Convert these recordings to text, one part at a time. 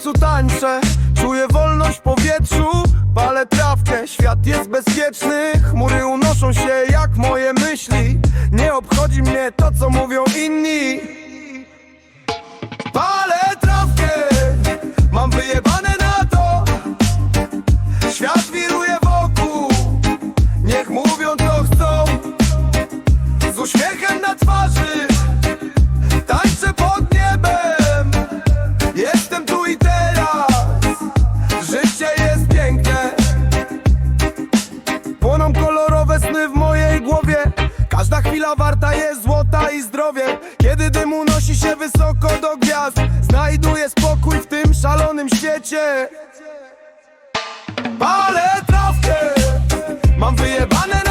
słońcu tańczę. Czuję wolność w powietrzu. Palę trawkę, świat jest bezpieczny. Chmury unoszą się jak moje myśli. Nie obchodzi mnie to co mówią inni Każda chwila warta jest złota i zdrowie Kiedy dym unosi się wysoko do gwiazd Znajduję spokój w tym szalonym świecie. Palę trawkę Mam wyjebane na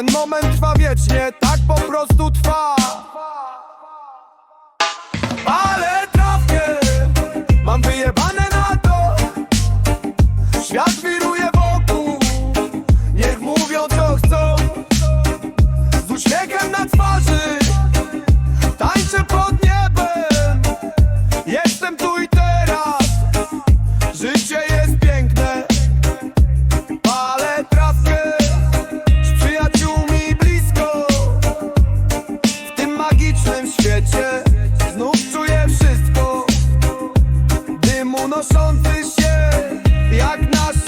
Ten moment trwa wiecznie, tak po prostu trwa Jak nasza